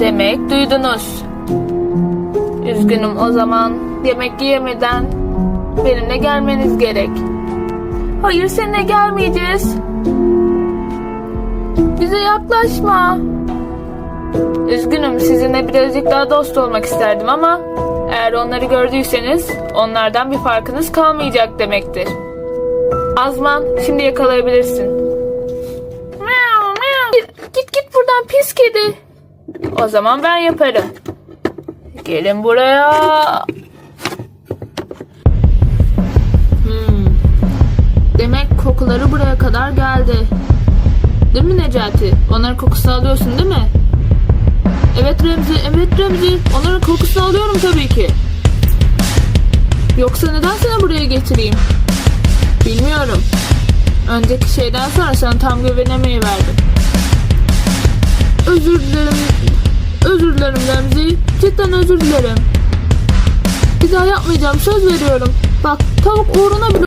Demek duydunuz. Üzgünüm o zaman. Yemek yemeden benimle gelmeniz gerek. Hayır seninle gelmeyeceğiz. Bize yaklaşma. Üzgünüm sizinle birazcık daha dost olmak isterdim ama eğer onları gördüyseniz onlardan bir farkınız kalmayacak demektir. Azman şimdi yakalayabilirsin. Git git buradan pis kedi. O zaman ben yaparım. Gelin buraya. Hmm. Demek kokuları buraya kadar geldi. Değil mi Necati? Onların kokusunu alıyorsun değil mi? Evet Remzi, evet Remzi. Onların kokusunu alıyorum tabii ki. Yoksa neden seni buraya getireyim? Bilmiyorum. Önceki şeyden sonra sana tam güvenemeyi verdim. Özür dilerim. Dilerim Remzi. Cidden özür dilerim. Bir daha yapmayacağım söz veriyorum. Bak tavuk uğruna bile